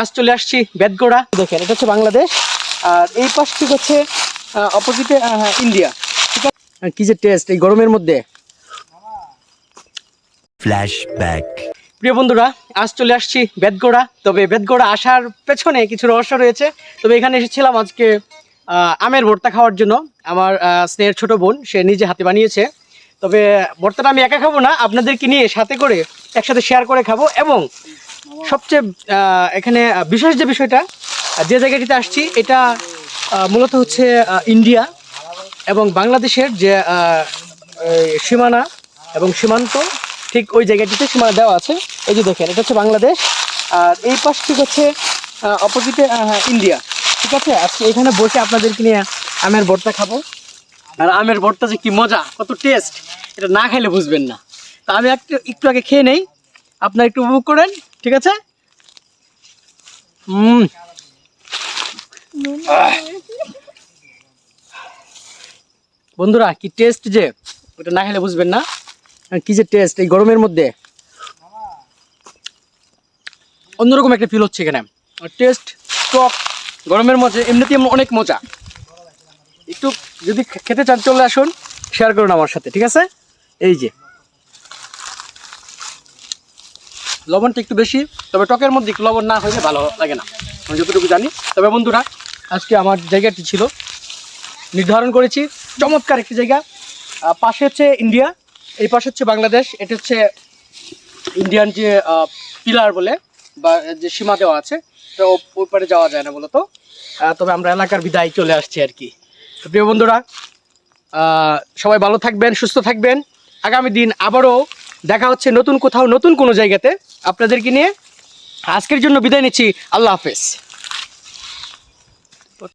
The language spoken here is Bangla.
আজ চলে আসছি বেদগোড়া দেখেন এটা হচ্ছে বাংলাদেশ আর এই পাশটি হচ্ছে অপোজিটে ইন্ডিয়া। ঠিক আছে? কি যে টেস্ট এই গরমের মধ্যে. প্রিয় বন্ধুরা আজ চলে আসছি বেদগোড়া তবে বেদগোড়া আসার পেছনে কিছু রহস্য রয়েছে। তবে এখানে এসেছিলাম আজকে আমের ভর্তা খাওয়ার জন্য। আমার স্নেহের ছোট বোন সে নিজে হাতে বানিয়েছে। তবে ভর্তাটা আমি একা খাব না আপনাদেরকে নিয়ে সাথে করে একসাথে শেয়ার করে খাব। এবং সবচেয়ে এখানে বিশেষ যে বিষয়টা যে জায়গাটিতে আসছি, এটা মূলত হচ্ছে ইন্ডিয়া এবং বাংলাদেশের যে সীমানা এবং সীমান্ত, ঠিক ওই জায়গাটিতে সীমানা দেওয়া আছে। এই যে দেখেন, এটা হচ্ছে বাংলাদেশ। আর এই পাশটি হচ্ছে অপোজিটে ইন্ডিয়া। ঠিক আছে? আজকে এখানে বসে আপনাদেরকে নিয়ে আমের ভর্তা খাব। আর আমের ভর্তা যে কি মজা, কত টেস্ট এটা না খাইলে বুঝবেন না। তা আমি একটু একটু আগে খেয়ে নেই। আপনারা একটু উপভোগ করেন। ঠিক আছে? বন্ধুরা, কি টেস্ট যে? ওটা না খেলে বুঝবেন না। কি যে টেস্ট এই গরমের মধ্যে? অন্যরকম একটা ফিল হচ্ছে এখানে। টেস্ট টক গরমের মধ্যে এমনিতেই অনেক মজা। একটু যদি খেতে চান, চলে আসুন শেয়ার করুন আমার সাথে, ঠিক আছে? এই যে। লবণটা একটু বেশি, তবে টকের মধ্যে একটু লবণ না হলে ভালো লাগে না। আমি যতটুকু জানি। তবে বন্ধুরা, আজকে আমার জায়গাটি ছিল। নির্ধারণ করেছি, চমৎকার একটি জায়গা। পাশে হচ্ছে ইন্ডিয়া, এই পাশে হচ্ছে বাংলাদেশ। এটা হচ্ছে ইন্ডিয়ান যে পিলার বলে, বা যে সীমা দেওয়া আছে, তো ওই পারে যাওয়া যায় না বলতো তবে আমরা এলাকার বিদায় চলে আসছি আর কি। প্রিয় বন্ধুরা সবাই ভালো থাকবেন, সুস্থ থাকবেন। আগামী দিন আবারও দেখা হচ্ছে নতুন কোথাও, নতুন কোনো জায়গাতে। আপনাদেরকে নিয়ে আজকের জন্য বিদায় নিচ্ছি। আল্লাহ হাফেজ।